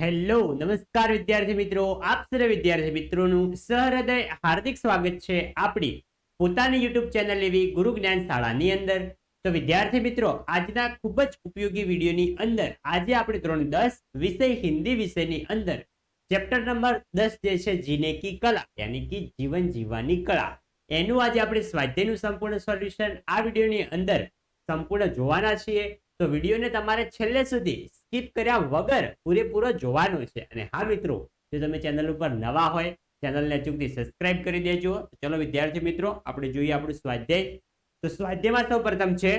Hello નમસ્કાર વિદ્યાર્થી મિત્રો. આપ સર્વે વિદ્યાર્થી મિત્રોનું સહૃદય હાર્દિક સ્વાગત છે આપણી પોતાની યુટ્યુબ ચેનલ એવી ગુરુ જ્ઞાન શાળાની અંદર. તો વિદ્યાર્થી મિત્રો, આજના ખૂબ જ ઉપયોગી વિડીયોની અંદર આજે આપણે ધોરણ દસ વિષય હિન્દી વિષયની અંદર ચેપ્ટર નંબર દસ જે છે, જીને કી કલા, યાની કે જીવન જીવવાની કળા. એનું આજે આપણે સ્વાધ્યાયનું સંપૂર્ણ સોલ્યુશન આ વિડીયોની અંદર સંપૂર્ણ જોવાના છીએ. તો વિડીયોને તમારે છેલ્લે સુધી સ્કીપ કર્યા વગર પૂરેપૂરો જોવાનો છે અને હા મિત્રો જો તમે ચેનલ ઉપર નવા હોય ચેનલને અચૂકથી સબસ્ક્રાઇબ કરી દેજો ચલો વિદ્યાર્થી મિત્રો આપણે જોઈએ આપણું સ્વાધ્યાય તો સ્વાધ્યાયમાં સૌ પ્રથમ છે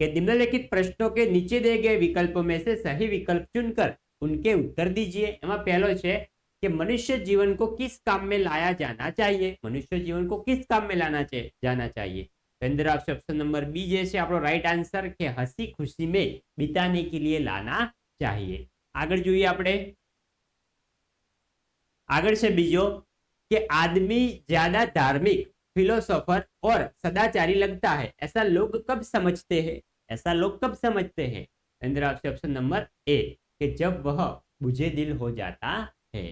कि निम्नलिखित प्रश्नों के नीचे दिए गए विकल्पों में से सही विकल्प चुनकर उनके उत्तर दीजिए એમાં પહેલો છે कि मनुष्य जीवन को किस काम में लाया जाना चाहिए मनुष्य जीवन को किस काम में लाना चाहिए जाना चाहिए तो अंदर आपसे ऑप्शन नंबर बी જે છે આપણો રાઈટ આન્સર કે હસી ખુશી में बिताने के लिए लाना चाहिए આગળ જોઈએ આપણે આગળ છે બીજો कि आदमी ज्यादा धार्मिक फिलोसोफर और सदाचारी लगता है ऐसा लोग कब समझते हैं ऐसा लोग कब समझते हैं अंदर आपसे ऑप्शन नंबर ए कि जब वह बुझे दिल हो जाता है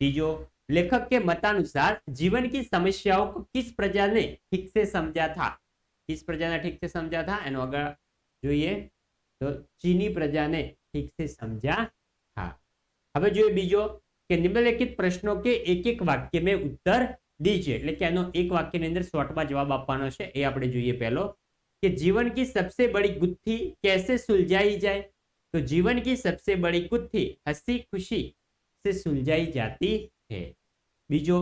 तीजो लेखक के मतानुसार जीवन की समस्याओं को किस प्रजा ने ठीक से समझा था? किस प्रजा ने ठीक से समझा था? એનો આગળ જોઈએ તો ચીની પ્રજાને ઠીકથી સમજ્યા હા હવે જોઈએ બીજો કે નિમ્નલિખિત પ્રશ્નો કે એક એક વાક્ય મેં ઉત્તર દીજે, એટલે કે એનો એક વાક્યની અંદર શોર્ટમાં જવાબ આપવાનો છે, એ આપણે જોઈએ પહેલો, કે જીવન કી સબસે બડી ગુત્થી કેસે સુલઝાઈ જાય? તો જીવન કી સબસે બડી ગુત્થી હસી ખુશી સે જાતી है बीजो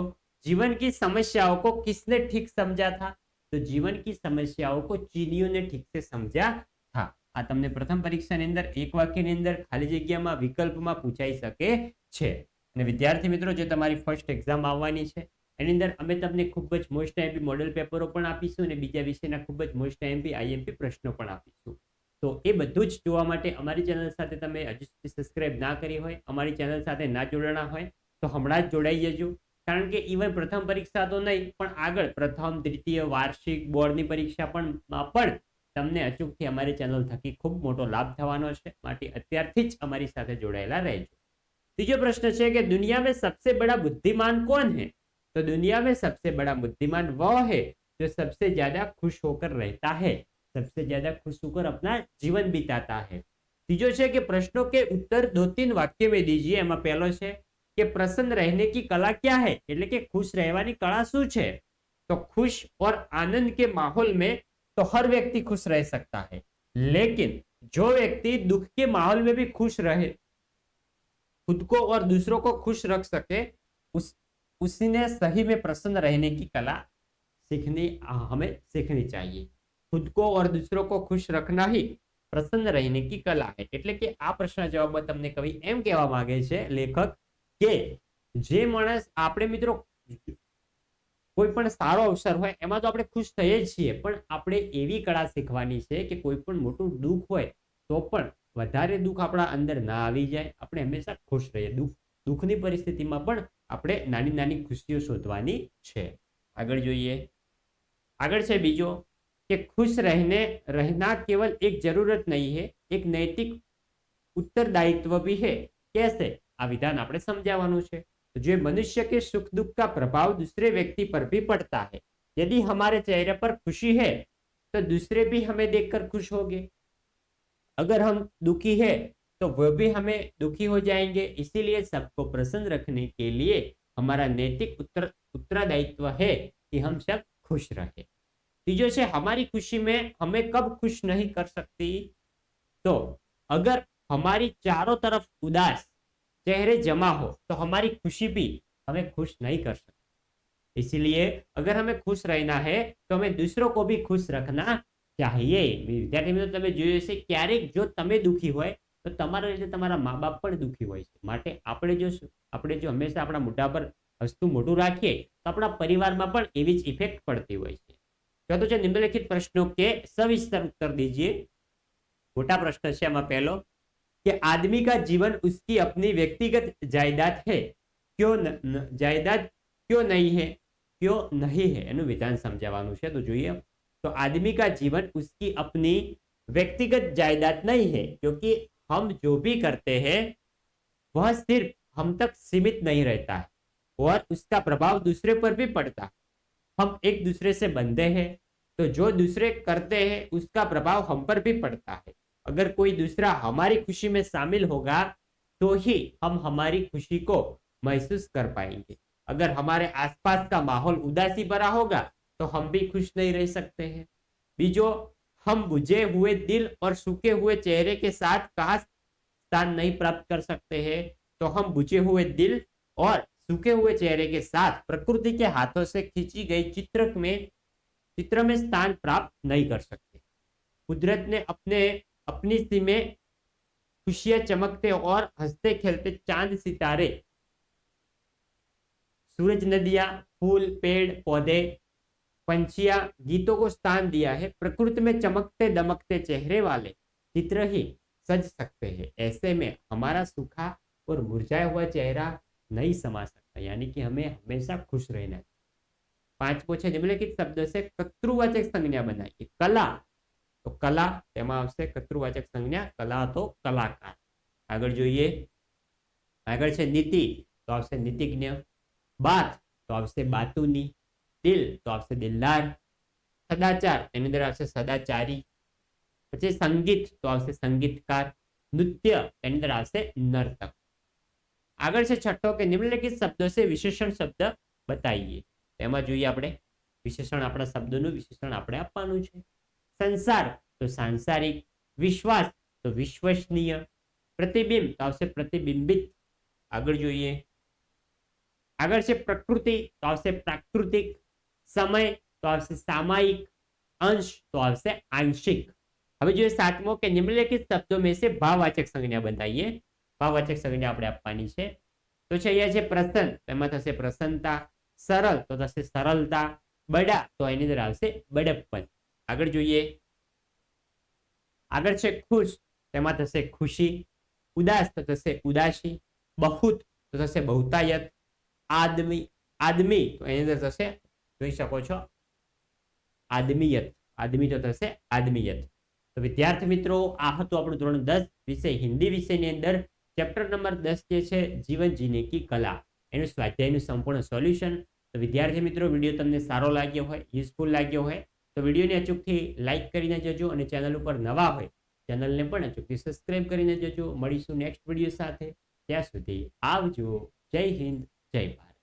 जीवन की समस्याओं को किसने ठीक समझा था तो जीवन की समस्याओं को चीनियों ने ठीक से समझा था આ તમને પ્રથમ પરીક્ષાની અંદર એક વાક્યની અંદર ખાલી જગ્યામાં વિકલ્પમાં પૂછાઈ શકે છે અને વિદ્યાર્થી મિત્રો જે તમારી ફર્સ્ટ એક્ઝામ આવવાની છે એની અંદર અમે તમને ખૂબ જ મોસ્ટ આઈએમપી મોડેલ પેપરો પણ આપીશું અને બીજા વિષયના ખૂબ જ મોસ્ટ આઈએમપી આઈએમપી પ્રશ્નો પણ આપીશું તો એ બધું જ જોવા માટે અમારી ચેનલ સાથે તમે હજુ સુધી સબસ્ક્રાઇબ ના કરી હોય અમારી ચેનલ સાથે ના જોડાણા હોય તો હમણાં જ જોડાઈ જજો કારણ કે ઇવન પ્રથમ પરીક્ષા તો નહીં પણ આગળ પ્રથમ દ્વિતીય વાર્ષિક બોર્ડની પરીક્ષા પણ માં પણ તમને અચૂકથી અમારી ચેનલ થકી ખૂબ મોટો લાભ થવાનો છે માટે અત્યારથી જ અમારી સાથે જોડાયેલા રહેજો ત્રીજો પ્રશ્ન છે કે દુનિયા में सबसे बड़ा बुद्धिमान कौन है तो दुनिया में सबसे बड़ा बुद्धिमान वह है जो सबसे ज्यादा खुश होकर रहता है सबसे ज्यादा खुश होकर अपना जीवन बिताता है तीजो છે કે प्रश्नों के उत्तर दो तीन वाक्य में दीजिए એમાં પહેલો છે કે प्रसन्न रहने की कला क्या है એટલે કે खुश રહેવાની કળા શું છે तो खुश और आनंद के माहौल में तो हर व्यक्ति खुश रह सकता है लेकिन जो व्यक्ति दुख के माहौल में भी खुश रहे खुद को और दूसरों को खुश रख सके उस उसीने सही में प्रसन्न रहने की कला सीखनी हमें सीखनी चाहिए खुद को और दूसरों को खुश रखना ही પ્રસન્ન રહેને કી કલા હે એટલે કે આ પ્રશ્ન જવાબમાં તમને કવિ એમ કહેવા માંગે છે લેખક કે જે માણસ આપણે મિત્રો કોઈ પણ સારો અવસર હોય, એમાં તો આપણે ખુશ થઈએ જ છીએ. પણ આપણે એવી કળા શીખવાની છે કે કોઈ પણ મોટું દુઃખ હોય, તો પણ વધારે દુઃખ આપણા અંદર ના આવી જાય. આપણે હંમેશા ખુશ રહીએ. દુઃખ, દુઃખની પરિસ્થિતિમાં પણ આપણે નાની નાની ખુશીઓ શોધવાની છે. આગળ જોઈએ. આગળ છે બીજો, કે ખુશ રહીને, રહેના કેવલ એક જરૂરત નહીં હે, એક નૈતિક ઉત્તરદાયિત્વ ભી હે. કેસે આ વિધાન આપણે સમજાવવાનું છે तो जो मनुष्य के सुख दुख का प्रभाव दूसरे व्यक्ति पर भी पड़ता है यदि हमारे चेहरे पर खुशी है तो दूसरे भी हमें देखकर खुश होंगे अगर हम दुखी है तो वह भी हमें दुखी हो जाएंगे इसीलिए सबको प्रसन्न रखने के लिए हमारा नैतिक उत्तर उत्तरदायित्व है कि हम सब खुश रहे तीजो से हमारी खुशी में हमें कब खुश नहीं कर सकती तो अगर हमारी चारों तरफ उदास चेहरे जमा हो तो हमारी खुशी भी हमें खुश नहीं कर सकती इसीलिए अगर हमें खुश रहना है तो हमें दूसरों को भी खुश रखना चाहिए વિદ્યાર્થી મિત્રો તમે જોયું હશે ક્યારેક જો તમે દુઃખી હોય તો તમારા રીતે તમારા મા બાપ પણ દુઃખી હોય છે માટે આપણે જો આપણે જો હંમેશા આપણા મોઢા પર હસતું મોઢું રાખીએ તો આપણા પરિવારમાં પણ એવી જ ઇફેક્ટ પડતી હોય છે चौथो છે निम्नलिखित प्रश्नों के सविस्तर उत्तर दीजिए मोटा प्रश्न છે આમાં પહેલો कि आदमी का जीवन उसकी अपनी व्यक्तिगत जायदाद है क्यों न, न, जायदाद क्यों नहीं है क्यों नहीं है એનું વિધાન સમજાવવાનું છે તો જોઈએ तो आदमी का जीवन उसकी अपनी व्यक्तिगत जायदाद नहीं है क्योंकि हम जो भी करते हैं वह सिर्फ हम तक सीमित नहीं रहता है और उसका प्रभाव दूसरे पर भी पड़ता है हम एक दूसरे से बंधे हैं तो जो दूसरे करते हैं उसका प्रभाव हम पर भी पड़ता है अगर कोई दूसरा हमारी खुशी में शामिल होगा तो ही हम हमारी खुशी को महसूस कर पाएँगे। अगर हमारे आसपास का माहौल उदासी भरा होगा तो हम भी खुश नहीं रह सकते हैं। बीजो, हम बुझे हुए दिल और सूखे हुए चेहरे के साथ कहा स्थान नहीं प्राप्त कर सकते हैं तो हम बुझे हुए दिल और सूखे हुए चेहरे के साथ प्रकृति के हाथों से खींची गई चित्र में चित्र में स्थान प्राप्त नहीं कर सकते। कुदरत ने अपने अपनी सी में खुशियाँ चमकते और हँसते खेलते चाँद सितारे। सूरज, नदियाँ, फूल, पेड़, पौधे, पंछिया गीतों को स्थान दिया है। प्रकृति में चमकते दमकते चेहरे वाले चित्र ही सज सकते हैं। ऐसे में हमारा सूखा और मुरझाया हुआ चेहरा नहीं समा सकता, यानी कि हमें हमेशा खुश रहना चाहिए। पाँच पोछे जुमले किस शब्द से कत्रुवाचक संज्ञा बनाई कला તો કલા, તેમાં આવશે કતૃવાચક સંજ્ઞા, કલા તો કલાકાર. આગળ જોઈએ. આગળ છે નીતિ, તો આવશે નીતિજ્ઞ. બાત, તો આવશે બાતુની. દિલ, તો આવશે દિલદાર. સદાચાર, એની અંદર આવશે સદાચારી. પછી સંગીત, તો આવશે સંગીતકાર. નૃત્ય, એની અંદર આવશે નર્તક. આગળ છે છઠ્ઠો કે નિમ્નલિખિત શબ્દો છે વિશેષણ શબ્દ બતાવીએ. તેમાં જોઈએ આપણે. વિશેષણ આપણા શબ્દોનું વિશેષણ આપણે આપવાનું છે. સંસાર, તો સાંસારિક વિશ્વાસ, તો વિશ્વસનીય. પ્રતિબિંબ, તો આવશે પ્રતિબિંબિત. આગળ જોઈએ. આગળ છે પ્રકૃતિ, તો આવશે પ્રાકૃતિક. સમય, તો આવશે સામાયિક. અંશ, તો આવશે આંશિક. હવે જોઈએ સાતમો કે નિમ્નલિખિત શબ્દો મેં છે ભાવવાચક સંજ્ઞા બંધાઈએ. ભાવવાચક સંજ્ઞા આપણે આપવાની છે. તો છે અહીંયા છે પ્રસન્ન એમાં થશે પ્રસન્નતા. સરળ, તો થશે સરળતા. બડા, તો એની અંદર આવશે બડપ્પન. આગળ જોઈએ. આગળ છે ખુશ, તેમાં થશે ખુશી, ઉદાસ તો થશે ઉદાસી, બહુત તો થશે બહુતાયત, આદમી આદમી તો એની અંદર થશે, જોઈ શકો છો, આદમીયત, આદમી તો થશે આદમીયત. તો વિદ્યાર્થી મિત્રો, આ હતું આપણું ધોરણ દસ વિષય હિન્દી વિષયની અંદર. ચેપ્ટર નંબર દસ જે છે, જીવન જીને કી કલા. એનું સ્વાધ્યાયનું સંપૂર્ણ સોલ્યુશન. તો વિદ્યાર્થી મિત્રો, વીડિયો તમને સારો લાગ્યો હોય, યુઝફુલ લાગ્યો હોય તો વિડીયોને અચૂકથી લાઇક કરીને જજો અને ચેનલ ઉપર નવા હોય, ચેનલને પણ અચૂકથી સબસ્ક્રાઇબ કરીને જજો. મળીશું નેક્સ્ટ વીડિયો સાથે. ત્યાં સુધી આવજો. જય હિન્દ. જય ભારત.